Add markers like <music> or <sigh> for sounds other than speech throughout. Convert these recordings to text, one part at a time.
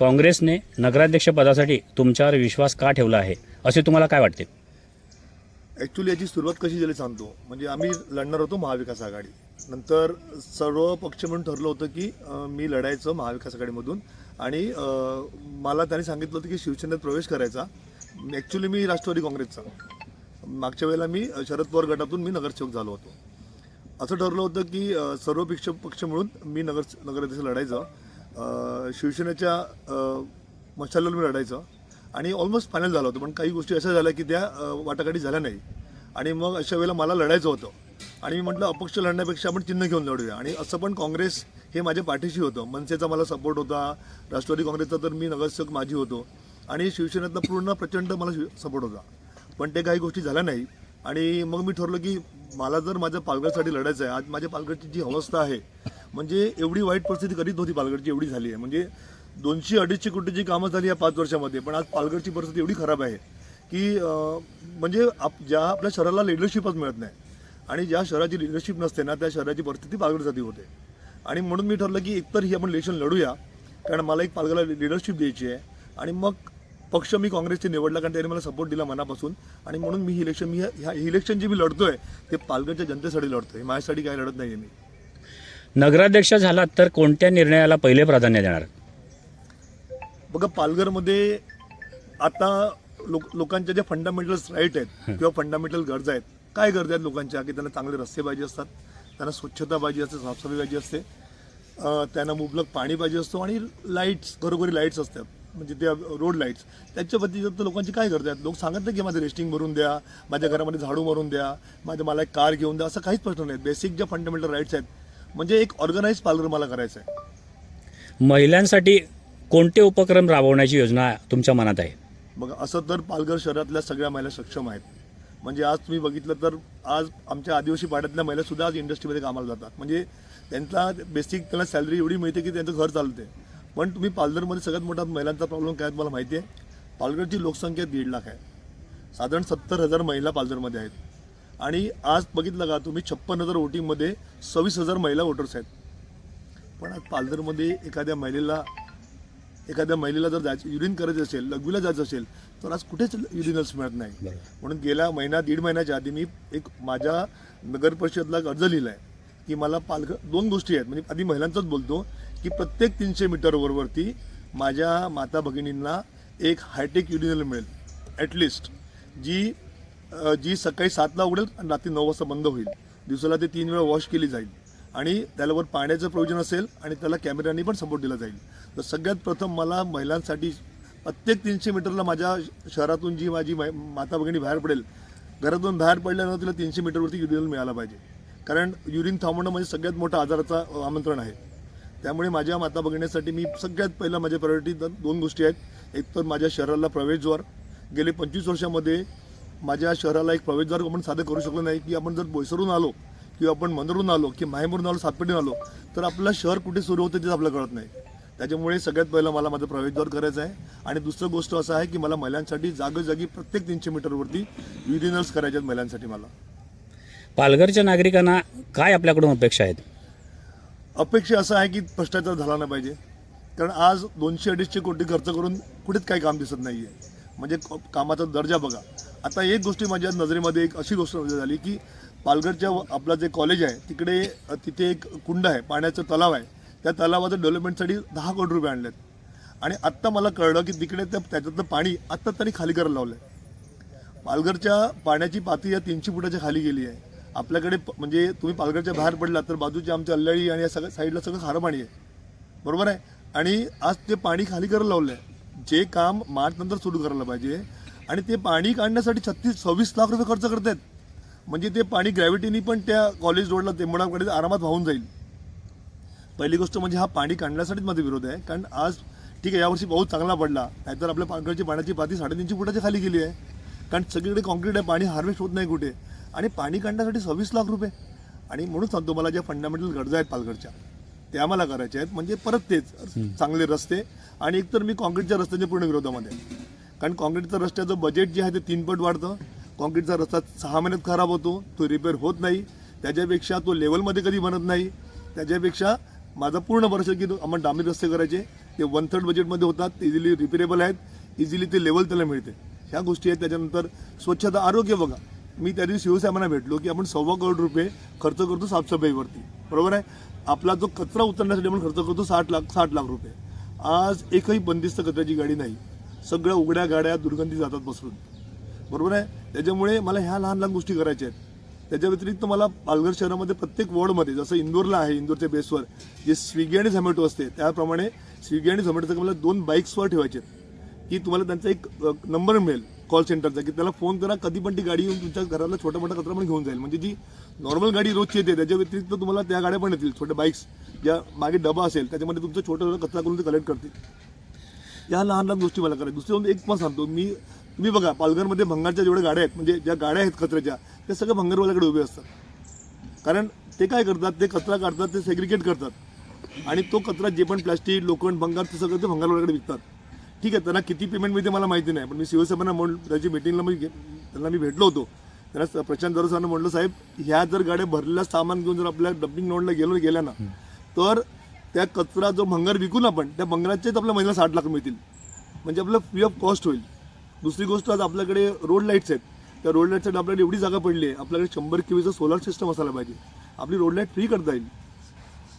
काँग्रेसने नगराध्यक्षपदासाठी तुमच्यावर विश्वास का ठेवला आहे? असे तुम्हाला काय वाटते? ॲक्च्युली याची सुरुवात कशी झाली सांगतो. म्हणजे आम्ही लढणार होतो महाविकास आघाडी. नंतर सर्व पक्ष म्हणून ठरलं होतं की मी लढायचं महाविकास आघाडीमधून. आणि मला त्यांनी सांगितलं होतं की शिवसेनेत प्रवेश करायचा. ॲक्च्युली मी राष्ट्रवादी काँग्रेसचा. मागच्या वेळेला मी शरद पवार गटातून मी नगरसेवक झालो होतो. असं ठरलं होतं की सर्व पक्ष पक्ष मिळून मी नगर नगराध्यक्ष लढायचं. शिवसेनेच्या मशालावर मी लढायचं. आणि ऑलमोस्ट फायनल झालं होतं पण काही गोष्टी अशा झाल्या की त्या वाटाघाटी झाल्या नाही. आणि मग अशा वेळेला मला लढायचं होतं. आणि मी म्हटलं अपक्ष लढण्यापेक्षा आपण चिन्ह घेऊन लढूया. आणि असं पण काँग्रेस हे माझ्या पाठीशी होतं. मनसेचा मला सपोर्ट होता. राष्ट्रवादी काँग्रेसचा तर मी नगरसेवक माझी होतो. आणि शिवसेनेतला पूर्ण प्रचंड मला सपोर्ट होता. पण ते काही गोष्टी झाल्या नाही. आणि मग मी ठरलं की मला जर माझ्या पालघरसाठी लढायचं आहे आज माझ्या पालघरची जी अवस्था आहे म्हणजे एवढी वाईट परिस्थिती कधीच नव्हती पालघरची एवढी झाली आहे. म्हणजे दोनशे अडीचशे कोटीची कामं झाली या पाच वर्षामध्ये पण आज पालघरची परिस्थिती एवढी खराब आहे की म्हणजे आप ज्या आपल्या शहराला लिडरशिपच मिळत नाही. आणि ज्या शहराची लिडरशिप नसते ना त्या शहराची परिस्थिती पालघरसाठी होते. आणि म्हणून मी ठरलं की एकतर ही आपण इलेक्शन लढूया कारण मला एक पालघरला लिडरशिप द्यायची आहे. आणि मग पक्ष मी काँग्रेसचे निवडला कारण त्यांनी मला सपोर्ट दिला मनापासून. आणि म्हणून मी ही इलेक्शन मी ह्या इलेक्शन जे मी लढतोय ते पालघरच्या जनतेसाठी लढतोय. माझ्यासाठी काही लढत नाही मी. नगराध्यक्ष झालात तर कोणत्या निर्णयाला पहिले प्राधान्य देणार? बघा पालघरमध्ये आता लोक लोकांच्या ज्या फंडामेंटल राईट आहेत किंवा फंडामेंटल गरजा आहेत काय गरजा आहेत लोकांच्या? की त्यांना चांगले रस्ते पाहिजे असतात त्यांना स्वच्छता पाहिजे असते साफसफाई पाहिजे असते त्यांना मुबलक पाणी पाहिजे असतो आणि लाईट्स घरोघरी लाईट्स असतात. म्हणजे त्या रोड लाईट्स त्याच्या व्यतिरिक्त लोकांची काय गरजा आहेत लोक सांगत नाही की माझं रेस्टिंग भरून द्या माझ्या घरामध्ये झाडू मारून द्या माझ्या मला एक कार घेऊन द्या असं काहीच प्रश्न नाही. बेसिक ज्या फंडामेंटल राईट्स आहेत म्हणजे एक ऑर्गनाईज पालघर मला करायचं आहे. महिलांसाठी कोणते उपक्रम राबवण्याची योजना तुमच्या मनात आहे? मग असं तर पालघर शहरातल्या सगळ्या महिला सक्षम आहेत. म्हणजे आज तुम्ही बघितलं तर आज आमच्या आदिवासी पाड्यातल्या महिला सुद्धा आज इंडस्ट्रीमध्ये कामाला जातात. म्हणजे त्यांचा बेसिक त्यांना सॅलरी एवढी मिळते की त्यांचं घर चालते पण तुम्ही पालघरमध्ये सगळ्यात मोठा महिलांचा प्रॉब्लेम काय आहे तुम्हाला माहिती आहे? पालघरची लोकसंख्या दीड लाख आहे. साधारण सत्तर हजार महिला पालघरमध्ये आहेत. आणि आज बघितलं का तुम्ही छप्पन हजार वोटिंगमध्ये सव्वीस हजार महिला वोटर्स आहेत. पण आज पालघरमध्ये एखाद्या महिलेला एखाद्या महिलेला जर जायचं युरिन करायचं असेल लघवीला जायचं असेल तर आज कुठेच युरिनल्स मिळत नाही. म्हणून गेल्या महिना दीड महिन्याच्या आधी मी एक माझ्या नगर परिषदला अर्ज लिहिला आहे की मला पालघर दोन गोष्टी आहेत. म्हणजे आधी महिलांचाच बोलतो की प्रत्येक तीनशे मीटरवरवरती माझ्या माता भगिनींना एक हायटेक युनिल मिळेल ॲटलिस्ट जी जी सकाळी सातला उघडेल आणि रात्री नऊ वाजता बंद होईल. दिवसाला ती तीन वेळा वॉश केली जाईल. आणि त्यालावर पाण्याचं प्रयोजन असेल आणि त्याला कॅमेऱ्यांनी पण सपोर्ट दिला जाईल. तर सगळ्यात प्रथम मला महिलांसाठी प्रत्येक तीनशे मीटरला माझ्या शहरातून जी माझी मै- माता भगिनी बाहेर पडेल घरातून बाहेर पडल्यानंतर तिला तीनशे मीटरवरती युरिनल मिळाला पाहिजे. कारण युरिन थांबवणं म्हणजे सगळ्यात मोठं आजाराचा आमंत्रण आहे. त्यामुळे माझ्या माता बघण्यासाठी मी सगळ्यात पहिला माझ्या प्रायोरिटी दोन गोष्टी आहेत. एक तर माझ्या शहराला प्रवेशद्वार गेले पंचवीस वर्षामध्ये माझ्या शहराला एक प्रवेशद्वार आपण साधं करू शकलो नाही. की आपण जर बोईसरून आलो किंवा आपण मंदरून आलो की माहेमरून आलो सातपेठून आलो तर आपलं शहर कुठे सुरू होतं ते आपल्याला कळत नाही. त्याच्यामुळे सगळ्यात पहिलं मला माझं प्रवेशद्वार करायचं आहे. आणि दुसरं गोष्ट असं आहे की मला महिलांसाठी जागोजागी प्रत्येक तीनशे मीटरवरती विधिनल्स करायचे आहेत महिलांसाठी मला. पालघरच्या नागरिकांना काय आपल्याकडून अपेक्षा आहेत? अपेक्षा असं आहे की भ्रष्टाचार झाला नाही पाहिजे. कारण आज दोनशे अडीचशे कोटी खर्च करून कुठेच काही काम दिसत नाही आहे म्हणजे कामाचा दर्जा बघा. आता एक गोष्टी माझ्या नजरेमध्ये एक अशी गोष्ट म्हणजे झाली की पालघरच्या आपलं जे कॉलेज आहे तिकडे तिथे एक कुंड आहे पाण्याचं तलाव आहे. त्या तलावाचं डेव्हलपमेंटसाठी दहा कोटी रुपये आणलेत. आणि आत्ता मला कळलं की तिकडे त्या त्याच्यातलं पाणी आत्ता त्यांनी खाली करायला लावलं आहे पालघरच्या पाण्याची पातळी या तीनशे फुटाच्या खाली गेली आहे. आपल्याकडे प- म्हणजे तुम्ही पालघरच्या बाहेर पडलात तर बाजूच्या आमच्या अल्लाळी आणि या सगळ्या साईडला सगळं खारं पाणी आहे. बरोबर आहे? आणि आज ते पाणी खाली करायला लावलं आहे जे काम मार्च नंतर सुरू करायला पाहिजे. आणि ते पाणी काढण्यासाठी छत्तीस सव्वीस लाख रुपये खर्च करतायत. म्हणजे ते पाणी ग्रॅव्हिटीनी पण त्या कॉलेज रोडला तेंबडाकडे आरामात वाहून जाईल. पहिली गोष्ट म्हणजे हा पाणी काढण्यासाठीच माझा विरोध आहे. कारण आज ठीक आहे यावर्षी पाऊस चांगला पडला. नाहीतर आपल्या पालघरची पाण्याची पाती साडेतीनशे फुटाच्या खाली गेली आहे. कारण सगळीकडे कॉन्क्रीट आहे पाणी हार्वेस्ट होत नाही कुठे. आणि पाणी काढण्यासाठी सव्वीस लाख रुपये. आणि म्हणून सांगतो मला ज्या फंडामेंटल गरजा आहेत पालघरच्या त्या मला करायच्या आहेत. म्हणजे परत तेच चांगले रस्ते. आणि एकतर मी कॉन्क्रीटच्या रस्त्याच्या पूर्ण विरोधामध्ये. कारण कॉन्क्रीटचं रस्त्याचं बजेट जे आहे ते तीन पट वाढतं. कॉन्क्रीटचा रस्ता सहा महिन्यात खराब होतो तो रिपेअर होत नाही. त्याच्यापेक्षा तो लेवलमध्ये कधी बनत नाही. त्याच्यापेक्षा माझा पूर्ण वर्ष की आपण डांबरी रस्ते करायचे. ते वन थर्ड बजेटमध्ये होतात ते इझिली रिपेरेबल आहेत. इझिली ते लेवल त्याला मिळते. ह्या गोष्टी आहेत. त्याच्यानंतर स्वच्छता आरोग्य बघा. मी त्या दिवशी शिवसाहेबांना भेटलो की आपण सव्वा करोड रुपये खर्च करतो साफसफाईवरती. बरोबर आहे? आपला जो कचरा उचलण्यासाठी आपण खर्च करतो साठ लाख साठ लाख रुपये. आज एकही बंदिस्त कचऱ्याची गाडी नाही. सगळ्या उघड्या गाड्या दुर्गंधी जातात बसून. बरोबर आहे? त्याच्यामुळे मला ह्या लहान लहान गोष्टी करायच्या आहेत. त्याच्या व्यतिरिक्त मला पालघर शहरामध्ये प्रत्येक वॉर्डमध्ये जसं इंदोरला आहे इंदोरच्या बेसवर जे स्विगी आणि झोमॅटो असते त्याप्रमाणे स्विगी आणि झोमॅटोचं मला दोन बाईक्सवर ठेवायचे आहेत. की तुम्हाला त्यांचा एक नंबर मिळेल. कॉल सेंटरचा की त्याला फोन करा कधी पण ती गाडी येऊन तुमच्या घराला छोटा मोठा कचरा पण घेऊन जाईल. म्हणजे जी नॉर्मल गाडी रोजची येते त्याच्या व्यतिरिक्त तुम्हाला त्या गाड्या पण येतील छोट्या बाईक्स ज्या मागे डबा असेल त्याच्यामध्ये तुमचं छोटं छोटं कचरा करून ते कलेक्ट करतील. या लहान लहान गोष्टी मला करायच्या दुसरी एक पण सांगतो. मी तुम्ही बघा पालघरमध्ये भंगारच्या जेवढ्या गाड्या आहेत म्हणजे ज्या गाड्या आहेत कचऱ्याच्या त्या सगळ्या भंगारवाल्याकडे उभे असतात. कारण ते काय करतात ते कचरा काढतात ते सेग्रिगेट करतात. आणि तो कचरा जे पण प्लॅस्टिक लोखंड भंगार ते सगळं ते भंगारवाल्याकडे विकतात. ठीक आहे त्यांना किती पेमेंट मिळते मला माहिती नाही. पण मी शिवसेना म्हणून त्याची मिटिंगला मी गे- त्यांना मी भेटलो होतो. त्यांना प्रशांत दरोज सरांना म्हटलं साहेब ह्या जर गाड्या भरलेला सामान घेऊन जर आपल्या डबिंग नोडला गेलो गेल्या ना तर त्या कचरा जो भंगार विकून आपण त्या भंगाराचेच आपल्या महिन्याला साठ लाख मिळतील. म्हणजे आपलं फ्री ऑफ कॉस्ट होईल. दुसरी गोष्ट आज आपल्याकडे रोड लाईट्स आहेत. त्या रोड लाईटसाठी आपल्याकडे एवढी जागा पडली आहे. आपल्याकडे शंभर किवीचं सोलार सिस्टम असायला पाहिजे. आपली रोड लाइट फ्री करता येईल.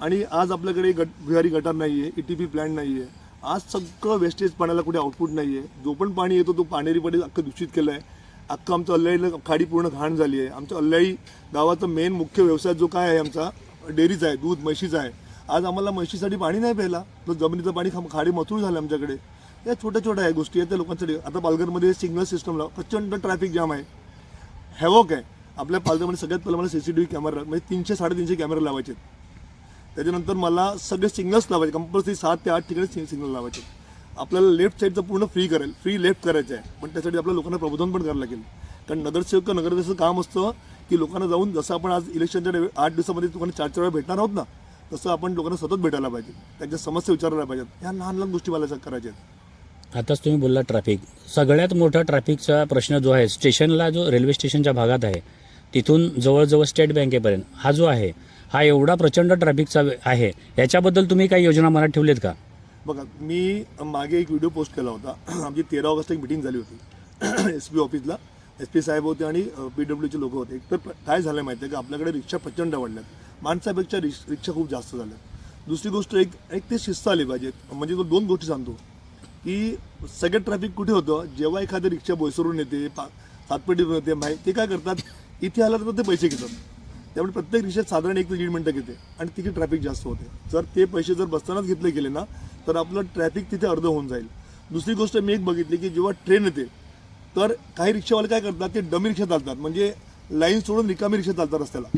आणि आज आपल्याकडे गट विहारी गटार नाही आहे ई टी पी प्लॅन नाही आहे आज सगळं वेस्टेज पाण्याला कुठे आउटपुट नाही आहे जो पण पाणी येतो तो पाणेरी पाणी अख्खं दूषित केलं आहे अख्खं आमचं अल्लाईला खाडी पूर्ण घाण झाली आहे. आमच्या अल्लाई गावाचा मेन मुख्य व्यवसाय जो काय आहे आमचा डेअरीचा आहे दूध म्हशीचा आहे. आज आम्हाला म्हशीसाठी पाणी नाही प्यायला. तर जमिनीचं पाणी खा- खाडी मथूर झालं आमच्याकडे. या छोट्या छोट्या आहे गोष्टी आहेत. त्या लोकांसाठी आता पालघरमध्ये सिग्नल सिस्टमला प्रचंड ट्रॅफिक जाम आहे. हॅवॉक आहे. आपल्या पालघरमध्ये सगळ्यात पहिला मला C C T V camera म्हणजे तीनशे साडेतीनशे कॅमेरे लावायचे आहेत. त्याच्यानंतर मला सगळे सिग्नल्स लावायचे. कंपल्सरी सात ते आठ ठिकाणी सिग्नल लावायचे. आपल्याला लेफ्ट साईडचं पूर्ण फ्री करेल. फ्री लेफ्ट करायचं आहे पण त्यासाठी आपल्या लोकांना प्रबोधन पण करायला लागेल. कारण नगरसेवक नगरसेवकचं काम असतं की लोकांना जाऊन जसं आपण आज इलेक्शनच्या आठ दिवसामध्ये लोकांना चार चार वेळा भेटणार आहोत ना तसं आपण लोकांना सतत भेटायला पाहिजे. त्यांच्या समस्या विचारायला पाहिजेत. ह्या लहान लहान गोष्टी मला करायच्या आहेत. आताच तुम्ही बोलला ट्रॅफिक सगळ्यात मोठा ट्रॅफिकचा प्रश्न जो आहे स्टेशनला जो रेल्वे स्टेशनच्या भागात आहे तिथून जवळजवळ स्टेट बँकेपर्यंत हा जो आहे हा एवढा प्रचंड ट्रॅफिकचा आहे. याच्याबद्दल तुम्ही काही योजना मनात ठेवलीत का? बघा मी मागे एक व्हिडिओ पोस्ट केला होता. <clears throat> आमची तेरा ऑगस्ट एक मिटिंग झाली होती. एस पी ऑफिसला एस पी साहेब होते आणि पी डब्ल्यूचे लोक होते. एक तर काय झालं माहिती आहे का? आपल्याकडे रिक्षा प्रचंड वाढल्यात. माणसापेक्षा रिक्ष रिक्षा खूप जास्त झाल्या दुसरी गोष्ट एक एक ते शिस्त आली पाहिजे. म्हणजे तो दोन गोष्टी सांगतो. की सगळं ट्रॅफिक कुठे होतं? जेव्हा एखादी रिक्षा बोयसरून येते पा सातपेटीवरून येते माहीत ते काय करतात? इथे आलं तर ते पैसे घेतात. त्यामुळे प्रत्येक रिक्षात साधारण एक ते दीड मिनटं घेते आणि तिथे ट्रॅफिक जास्त होते. जर ते पैसे जर बसतानाच घेतले गेले ना तर आपलं ट्रॅफिक तिथे अर्ध होऊन जाईल. दुसरी गोष्ट मी एक बघितली की जेव्हा ट्रेन येते तर काही रिक्षावाले काय करतात ते डमी रिक्षा चालतात. म्हणजे लाईन सोडून रिकामी रिक्षा चालतात रस्त्याला.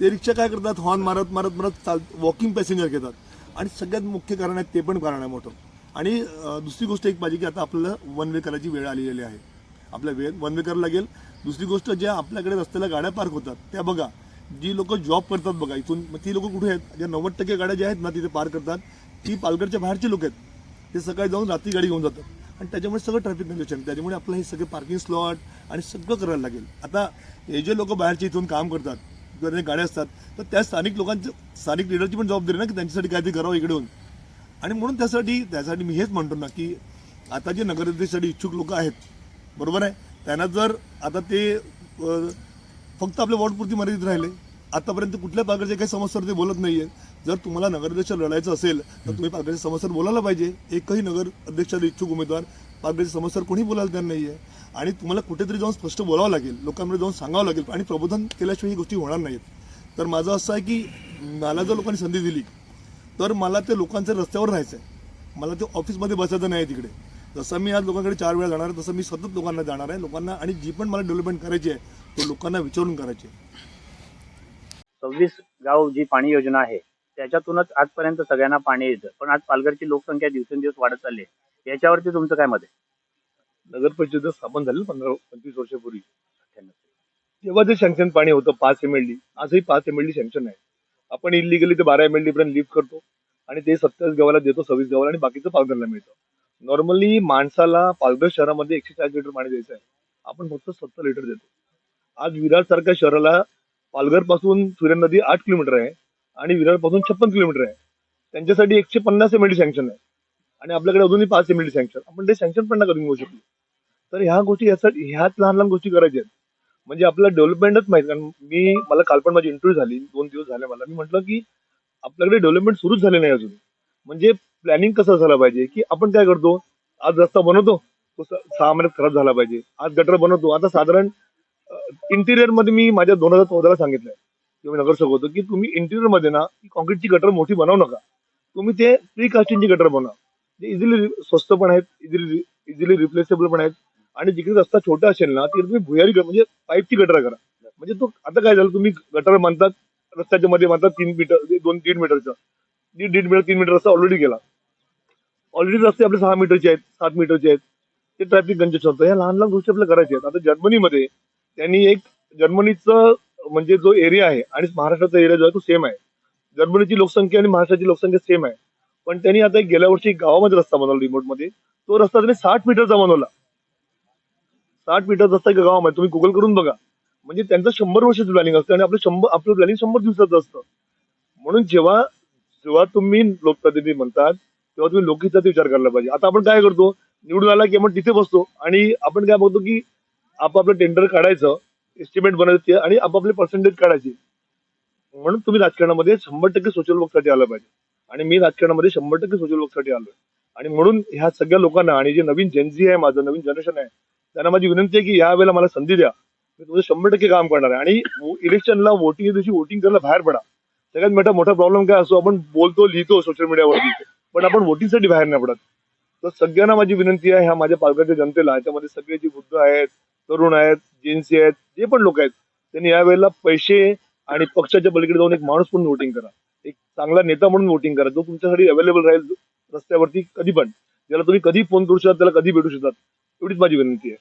ते रिक्षा काय करतात हॉर्न मारत मारत मारत चाल वॉकिंग पॅसेंजर घेतात. आणि सगळ्यात मुख्य कारण आहे ते पण कारण आहे मोठं. आणि दुसरी गोष्ट एक पाहिजे की आता आपल्याला वन वे करायची वेळ आलेली आहे. आपल्या वेळ वन वे करायला लागेल. दुसरी गोष्ट ज्या आपल्याकडे रस्त्याला गाड्या पार्क होतात त्या बघा. जी लोक जॉब करतात बघा इथून मग ती लोक कुठे आहेत? ज्या नव्वद टक्के गाड्या ज्या आहेत ना तिथे पार करतात. ती पालघरच्या बाहेरची लोक आहेत. ते सकाळी जाऊन रात्री गाडी घेऊन जातात. आणि त्याच्यामुळे सगळं ट्रॅफिक कंजेशन त्याच्यामुळे आपलं हे सगळे पार्किंग स्लॉट आणि सगळं करायला लागेल. आता हे जे लोक बाहेरचे इथून काम करतात किंवा गाड्या असतात तर त्या स्थानिक लोकांचं स्थानिक लिडरची पण जबाबदारी ना की त्यांच्यासाठी काहीतरी करावं इकडे आणि म्हणून त्यासाठी त्यासाठी मी हेच म्हणतो ना की आता जे नगराध्यक्षसाठी इच्छुक लोक आहेत बरोबर आहे? त्यांना जर आता ते फक्त आपल्या वॉर्डपुरती मर्यादित राहिले. आतापर्यंत कुठल्या प्रकारचे काही समस्यावर ते बोलत नाहीये. जर तुम्हाला नगराध्यक्ष लढायचं असेल तर तुम्ही पालघरच्या समस्यावर बोलायला पाहिजे. एकही नगर अध्यक्षाला इच्छुक उमेदवार पालघरच्या समस्यावर कोणी बोलायला तयार नाहीये. आणि तुम्हाला कुठेतरी जाऊन स्पष्ट बोलावं लागेल लोकांमध्ये जाऊन सांगावं लागेल आणि प्रबोधन केल्याशिवाय ही गोष्टी होणार नाहीत तर माझं असं आहे की मला जर लोकांनी संधी दिली तर मला ते लोकांच्या रस्त्यावर राहायचं आहे मला ते ऑफिसमध्ये बसायचं नाही आहे तिकडे. जसं मी आज लोकांकडे चार वेळा जाणार आहे तसं मी सतत लोकांना जाणार आहे. लोकांना आणि जी पण मला डेव्हलपमेंट करायची आहे ते लोकांना विचारून करायची. सव्वीस गाव जी पाणी योजना आहे त्याच्यातूनच आजपर्यंत सगळ्यांना पाणी येतं. पण आज पालघरची लोकसंख्या दिवसेंदिवस वाढत चालली आहे. याच्यावरती तुमचं काय मत आहे? नगर परिषद स्थापन झाली पंधरा पंचवीस वर्षापूर्वी. तेव्हा ते सँक्शन पाणी होतं पाच एम एल डी आजही पाच एम एल डी सँक्शन आहे. आपण इलिगली ते बारा एम एल डी पर्यंत लिफ्ट करतो आणि ते सत्तावीस गावाला देतो सव्वीस गावाला आणि बाकीचं पालघरला मिळतं. नॉर्मली माणसाला पालघर शहरामध्ये एकशे चाळीस लिटर पाणी द्यायचं आहे. आपण फक्त सत्तर लिटर देतो. आज विरार सारख्या शहराला पालघरपासून सूर्य नदी आठ किलोमीटर आहे आणि विरारपासून छप्पन किलोमीटर आहे. त्यांच्यासाठी एकशे पन्नास एम एल सँक्शन आहे. आणि आपल्याकडे अजूनही पाच एम एल सँक्शन आपण ते सँक्शन पण नाही करून घेऊ शकतो तर ह्या गोष्टी यासाठी ह्याच लहान लहान गोष्टी करायच्या आहेत. म्हणजे आपलं डेव्हलपमेंटच माहिती कारण मी मला काल पण माझी इंटरव्ह्यू झाली. दोन दिवस झाले मला. मी म्हटलं की आपल्याकडे डेव्हलपमेंट सुरूच झाले नाही अजून. म्हणजे प्लॅनिंग कसं झालं पाहिजे? की आपण काय करतो? आज रस्ता बनवतो. तो सहा महिन्यात खराब झाला पाहिजे. आज गटर बनवतो. आता साधारण इंटिरियरमध्ये मी माझ्या दोन हजार चौदाला सांगितलंय. किंवा नगरसेवक होतो की तुम्ही इंटिरियरमध्ये ना कॉन्क्रीटची गटर मोठी बनवू नका. तुम्ही ते प्री कास्टिंगची गटर बनवा. जे इझिली स्वस्त पण आहेत इझिली इझिली रिप्लेसेबल पण आहेत. आणि जिकडे रस्ता छोटा असेल ना तिकडे तुम्ही भुयारी म्हणजे पाईपची गटर करा. म्हणजे तो आता काय झालं तुम्ही गटर बांधतात रस्त्याच्या मध्ये बांधतात तीन मीटर दोन तीन मीटरचं दीड दीड मीटर तीन मीटर रस्ता ऑलरेडी गेला. ऑलरेडी रस्ते आपले सहा मीटरचे आहेत सात मीटरचे आहेत. ते ट्रॅफिक कंजेशन होतं. या लहान लहान गोष्टी आपल्याला करायच्या आहेत. आता जर्मनीमध्ये त्यांनी एक जर्मनीचं म्हणजे जो एरिया आहे आणि महाराष्ट्राचा एरिया जो आहे तो सेम आहे. जर्मनीची लोकसंख्या आणि महाराष्ट्राची लोकसंख्या सेम आहे. पण त्यांनी आता एक गेल्या वर्षी गावामध्ये रस्ता बनवला रिमोटमध्ये तो रस्ता त्यांनी साठ मीटरचा बनवला. साठ मीटर रस्ता एका गावामध्ये. तुम्ही गुगल करून बघा. म्हणजे त्यांचं शंभर वर्षाचं प्लॅनिंग असतं आणि आपलं शंभर आपलं प्लॅनिंग शंभर दिवसाचं असतं. म्हणून जेव्हा जेव्हा तुम्ही लोकप्रतिनिधी म्हणतात तेव्हा तुम्ही लोकहिताचा विचार करायला पाहिजे. आता आपण काय करतो? निवडून आला की आपण तिथे बसतो आणि आपण काय बघतो की आपापलं टेंडर काढायचं एस्टिमेट बनवायचं आणि आपापले पर्सेंटेज काढायचे. म्हणून तुम्ही राजकारणामध्ये शंभर टक्के सोशल वर्कसाठी आलं पाहिजे. आणि मी राजकारणामध्ये शंभर टक्के सोशल वर्कसाठी आलोय. आणि म्हणून ह्या सगळ्या लोकांना आणि जे नवीन जेनजी आहे माझं नवीन जनरेशन आहे त्यांना माझी विनंती आहे की या वेळेला मला संधी द्या. मी तुझं शंभर टक्के काम करणार आहे. आणि इलेक्शनला वोटिंग दिवशी वोटिंग करायला बाहेर पडा. सगळ्यात मोठा मोठा प्रॉब्लेम काय असतो आपण बोलतो लिहितो सोशल मीडियावरती पण आपण वोटिंगसाठी बाहेर नाही पडत. तर सगळ्यांना माझी विनंती आहे ह्या माझ्या पालघरच्या जनतेला याच्यामध्ये सगळे जे वृद्ध आहेत तरुण आहेत जेन्सी आहेत जे पण लोक आहेत त्यांनी यावेळेला पैसे आणि पक्षाच्या पलीकडे जाऊन एक माणूस म्हणून वोटिंग करा. एक चांगला नेता म्हणून वोटिंग करा जो तुमच्यासाठी अवेलेबल राहील रस्त्यावरती कधी पण ज्याला तुम्ही कधी फोन करू शकता त्याला कधी भेटू शकतात एवढीच माझी विनंती आहे.